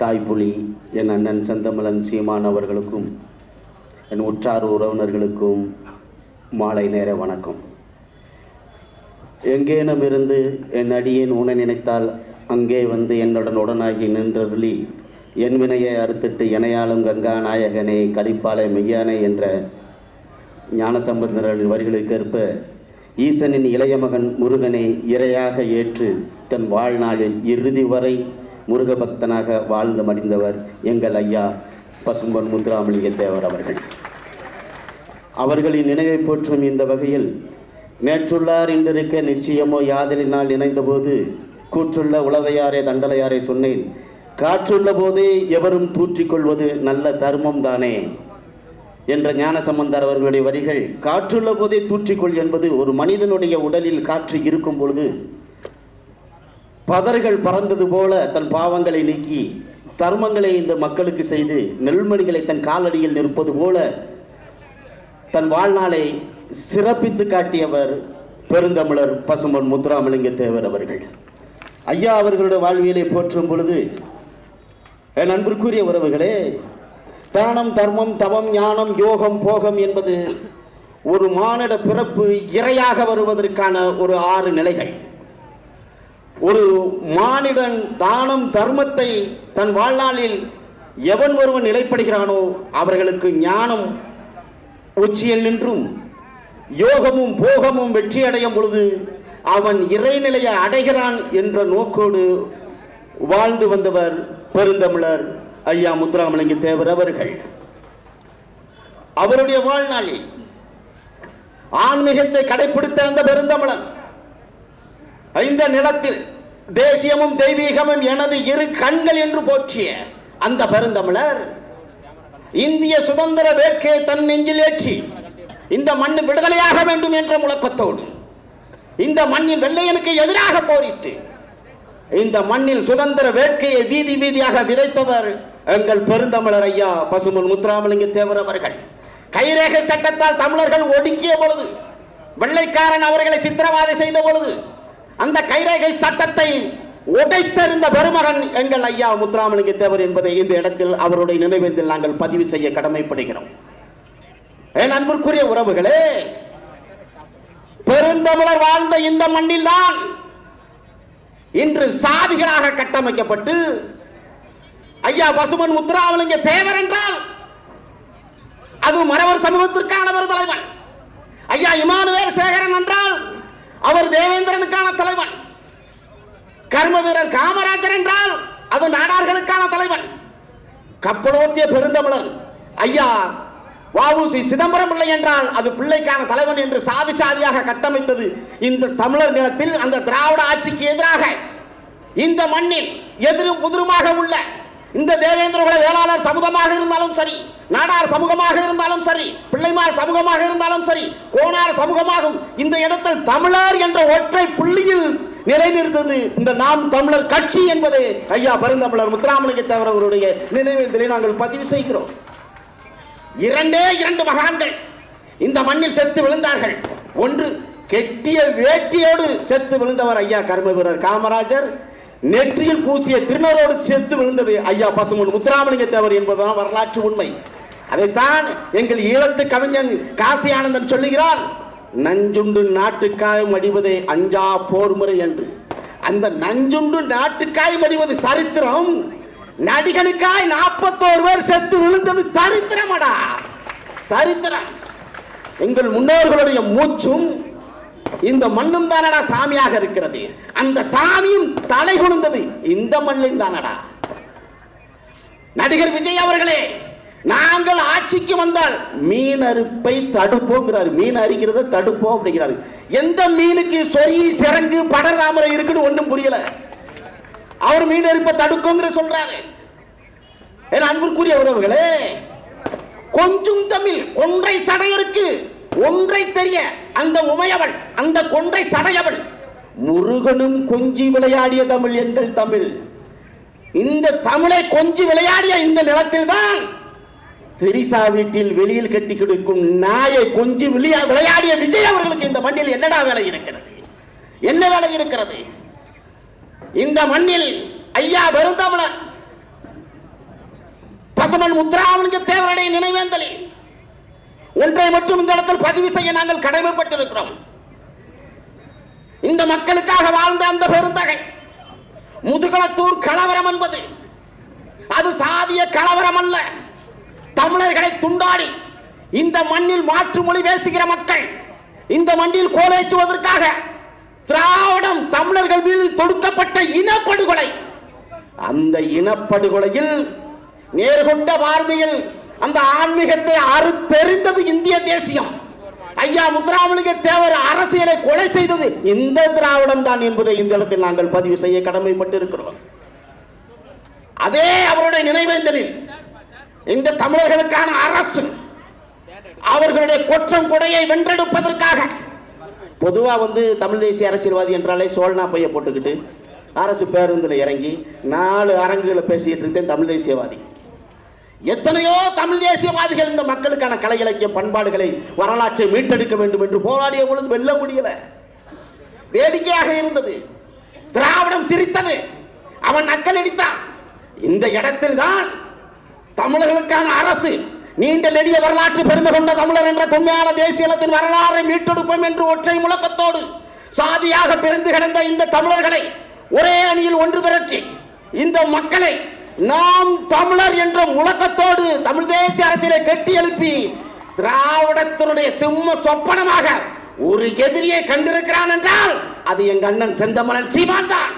தாய்ப்புலி என் அண்ணன் செந்தமலன் சீமான் அவர்களுக்கும் என் உற்றார் உறவினர்களுக்கும் மாலை நேர வணக்கம். எங்கேனும் இருந்து என் அடியேன் உண நினைத்தால் அங்கே வந்து என்னுடன் உடனாகி நின்றருளி என் வினையை அறுத்திட்டு இணையாலும் கங்கா நாயகனே கலிப்பாலை மெய்யானே என்ற ஞானசம்பந்தரின் வரிகளுக்கேற்ப ஈசனின் இளைய மகன் முருகனை இரையாக ஏற்று தன் வாழ்நாளில் இறுதி வரை முருக பக்தனாக வாழ்ந்து மடிந்தவர் எங்கள் ஐயா பசும்பொன் முத்துராமலிங்க தேவர் அவர்கள். அவர்களின் நினைவை போற்றும் இந்த வகையில் நேற்றுள்ளார் இன்றிருக்க நிச்சயமோ யாதலினால் நினைந்தபோது கூற்றுள்ள உளவையாரே தண்டலையாரே சொன்னேன் காற்றுள்ள போதே எவரும் தூற்றிக்கொள்வது நல்ல தர்மம் தானே என்ற ஞானசம்பந்தர் அவர்களுடைய வரிகள் காற்றுள்ள போதே தூற்றிக்கொள் என்பது ஒரு மனிதனுடைய உடலில் காற்று இருக்கும் பொழுது பதர்கள் பறந்தது போல தன் பாவங்களை நீக்கி தர்மங்களை இந்த மக்களுக்கு செய்து நெல்மணிகளை தன் காலடியில் நிற்பது போல தன் வாழ்நாளை சிறப்பித்து காட்டியவர் பெருந்தமிழர் பசுமன் முத்துராமலிங்க தேவர் அவர்கள். ஐயா அவர்களுடைய வாழ்வியலை போற்றும் பொழுது என் அன்பிற்குரிய உறவுகளே தானம் தர்மம் தவம் ஞானம் யோகம் போகம் என்பது ஒரு மானிட பிறப்பு இரையாக வருவதற்கான ஒரு ஆறு நிலைகள். ஒரு மானிடன் தானம் தர்மத்தை தன் வாழ்நாளில் எவன் ஒருவன் நிலைப்படுகிறானோ அவர்களுக்கு ஞானம் உச்சியில் நின்றும். யோகமும் போகமும் வெற்றி அடையும் பொழுது அவன் இறைநிலையை அடைகிறான் என்ற நோக்கோடு வாழ்ந்து வந்தவர் பெருந்தமிழர் ஐயா முத்துராமலிங்க தேவர் அவர்கள். அவருடைய வாழ்நாளில் ஆன்மீகத்தை கடைபிடித்த அந்த பெருந்தமிழன் இந்த நிலத்தில் தேசியமும் தெய்வீகமும் எனது இரு கண்கள் என்று போற்றிய அந்த பெருந்தமிழர் இந்திய சுதந்திர வேட்கையை தன் நெஞ்சில் ஏற்றி இந்த மண் விடுதலையாக வேண்டும் என்ற முழக்கத்தோடு இந்த மண்ணின் வெள்ளையனுக்கு எதிராக போரிட்டு இந்த மண்ணில் சுதந்திர வேட்கையை வீதி வீதியாக விதைத்தவர் எங்கள் பெருந்தமிழர் ஐயா பசுமன் முத்துராமலிங்க தேவர் அவர்கள். கைரேகை சட்டத்தால் தமிழர்கள் ஒடுக்கிய பொழுது வெள்ளைக்காரன் அவர்களை சித்திரவாதை செய்த பொழுது அந்த கைரேகை சட்டத்தை உடைத்தறிந்த பெருமகன் எங்கள் ஐயா முத்துராமலிங்க தேவர் என்பதை இந்த இடத்தில் அவருடைய நினைவேந்தில் நாங்கள் பதிவு செய்ய கடமைப்படுகிறோம். என் அன்பிற்குரிய உறவுகளே பெருந்தமிழர் வாழ்ந்த இந்த மண்ணில் தான் இன்று சாதிகளாக கட்டமைக்கப்பட்டு ஐயா பசுமன் முத்துராமலிங்க தேவர் என்றால் அது மறவர் சமூகத்திற்கான ஒரு தலைவன் ஐயா இமானுவேல் சேகரன் என்றால் அவர் தேவேந்திரனுக்கான தலைவன். கர்ம வீரர் காமராஜர் என்றால் அது நாடார்களுக்கான தலைவன். கப்பலோட்டிய பெருந்தமிழன் ஐயா வாவுசி சிதம்பரம் பிள்ளை என்றால் அது பிள்ளைக்கான தலைவன் என்று சாதி சாதியாக கட்டமைத்தது இந்த தமிழர் நிலத்தில் அந்த திராவிட ஆட்சிக்கு எதிராக. இந்த மண்ணில் எதிரும் புதிருமாக உள்ள இந்த தேவேந்திர குல வேளாளர் சமுதமாக இருந்தாலும் சரி நாடார் சமூகமாக இருந்தாலும் சரி பிள்ளைமார் சமூகமாக இருந்தாலும் சரி கோனார் சமூகமாகும். இந்த இடத்தில் தமிழர் என்ற ஒற்றை புள்ளியில் நிலைநிறுத்தது இந்த நாம் தமிழர் கட்சி என்பது. ஐயா பெருந்தமிழர் முத்துராமலிங்க தேவர் அவருடைய நினைவேந்தலை நாங்கள் பதிவு செய்கிறோம். இரண்டே இரண்டு மகான்கள் இந்த மண்ணில் செத்து விழுந்தார்கள். ஒன்று கெட்டிய வேட்டியோடு செத்து விழுந்தவர் ஐயா கர்ம வீரர் காமராஜர். நெற்றியில் பூசிய திருநரோடு செத்து விழுந்தது ஐயா பசுமன் முத்துராமலிங்க தேவர் என்பதுதான் வரலாற்று உண்மை. அதைத்தான் எங்கள் ஈழத்து கவிஞன் காசி ஆனந்தன் சொல்லுகிறார் நஞ்சுண்டு நாட்டுக்காயம் அடிவதே அஞ்சா போர் முறை என்று. அந்த நஞ்சுண்டு நாட்டுக்காயம் அடிவது சரித்திரம். நடிகனுக்காய் நாற்பத்தோரு பேர் செத்து விழுந்தது தரித்திரமடா. தரித்திரம். எங்கள் முன்னோர்களுடைய மூச்சும் இந்த மண்ணும் தானடா சாமியாக இருக்கிறது. அந்த சாமியும் தலை குழுந்தது இந்த மண்ணில் தானடா. நடிகர் விஜய் அவர்களே நாங்கள் ஆட்சிக்கு வந்தால் மீன் அறுப்பை தடுப்போங்கிறார். மீன் அரிக்கிறத தடுப்போம் அப்படிங்கிறாரு. எந்த மீனுக்கு சொறி சிறங்கு படர்தாமரை இருக்குன்னு ஒன்றும் புரியல. அவர் மீன் அறுப்பை தடுக்குங்கிற சொல்றாரு. என் அன்பிற்குரிய உறவுகளே கொஞ்சம் தமிழ் கொன்றை சடையருக்கு ஒன்றை தெரிய அந்த உமையவள் அந்த கொன்றை சடையவள். முருகனும் கொஞ்சி விளையாடிய தமிழ் எங்கள் தமிழ். இந்த தமிழை கொஞ்சி விளையாடிய இந்த நிலத்தில் தான் திரிசா வீட்டில் வெளியில் கட்டி கொடுக்கும் நாயை கொஞ்சி விளையா விளையாடிய விஜய் அவர்களுக்கு இந்த மண்ணில் என்னடா வேலை இருக்கிறது? என்ன வேலை இருக்கிறது? இந்த மண்ணில் ஐயா பெருந்தமிழர் பசுமன் முத்துராமலிங்க தேவருடைய நினைவேந்தலில் ஒன்றை மட்டும் இந்த இடத்தில் பதிவு செய்ய நாங்கள் கடமைப்பட்டிருக்கிறோம். இந்த மக்களுக்காக வாழ்ந்த அந்த பெருந்தகை முதுகளத்தூர் கலவரம் என்பது அது சாதிய கலவரம் அல்ல. தமிழர்களை துண்டாடி இந்த மண்ணில் மாற்று மொழி பேசுகிற மக்கள் இந்த மண்ணில் கோலேச்சுவதற்காக திராவிடம் தமிழர்கள் மீது தொடுக்கப்பட்ட இனப்படுகொலை அந்த இனப்படுகொலையில் நேர்கொண்ட பார்வையில் அந்த ஆன்மீகத்தை அறுத்தெறிந்தது இந்திய தேசியம். ஐயா முத்துராமலிங்க தேவர் அரசியலை கொலை செய்தது இந்த திராவிடம் தான் என்பதை இந்த இடத்தில் நாங்கள் பதிவு செய்ய கடமைப்பட்டு இருக்கிறோம் அதே அவருடைய நினைவேந்தலில் இந்த தமிழர்களுக்கான அரசு அவர்களுடைய குற்றம் கொடையை வென்றெடுப்பதற்காக. பொதுவாக வந்து தமிழ் தேசிய அரசியல்வாதி என்றாலே சோழனா பைய போட்டுக்கிட்டு அரசு பேருந்தில் இறங்கி நாலு அரங்குகளை பேசிக்கிட்டு இருக்கேன் தமிழ் தேசியவாதி. எத்தனையோ தமிழ் தேசியவாதிகள் இந்த மக்களுக்கான கலை இலக்கிய பண்பாடுகளை வரலாற்றை மீட்டெடுக்க வேண்டும் என்று போராடிய பொழுது வெல்ல முடியல. வேடிக்கையாக இருந்தது. திராவிடம் சிரித்தது. அவன் நக்கல் அடித்தான். இந்த இடத்தில் தான் தமிழர்களுக்கான அரசு நீண்ட நெடிய வரலாற்று பெருமை கொண்ட தமிழர் என்ற தொன்மையான தேசியத்தின் வரலாறை மீட்டெடுப்போம் என்று ஒற்றை முழக்கத்தோடு சாதியாக பிரிந்து கிடந்த இந்த தமிழர்களை ஒரே அணியில் ஒன்று திரட்டி இந்த மக்களை நாம் தமிழர் என்ற முழக்கத்தோடு தமிழ் தேசிய அரசியலை கட்டி எழுப்பி திராவிடத்தினுடைய சிம்ம சொப்பனமாக ஒரு எதிரியை கண்டிருக்கிறான் என்றால் அது எங்க அண்ணன் செந்தமலன் சீமான் தான்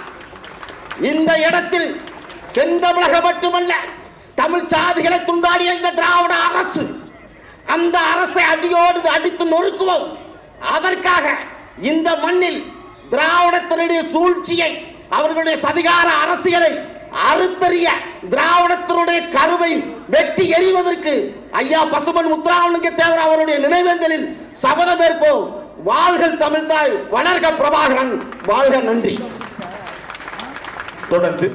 இந்த இடத்தில் தென் தமிழக மட்டுமல்ல தமிழ் சாதிகளை துண்டாடிய இந்த திராவிட அரசு. அந்த அரசை அடியோடு அடித்து நொறுக்குவோம். அதற்காக இந்த மண்ணில் திராவிடத்தினுடைய சூழ்ச்சியை அவர்களுடைய சதிகார அரசியலை அறுத்தறிய திராவிடத்தினுடைய கருவை வெட்டி எறிவதற்கு ஐயா பசுமன் முத்துராமலிங்க தேவர் அவருடைய நினைவேந்தலில் சபதம் ஏற்போம். வாழ்கள் தமிழ்தாய் வளர்க பிரபாகரன். வாழ்க நன்றி. தொடர்ந்து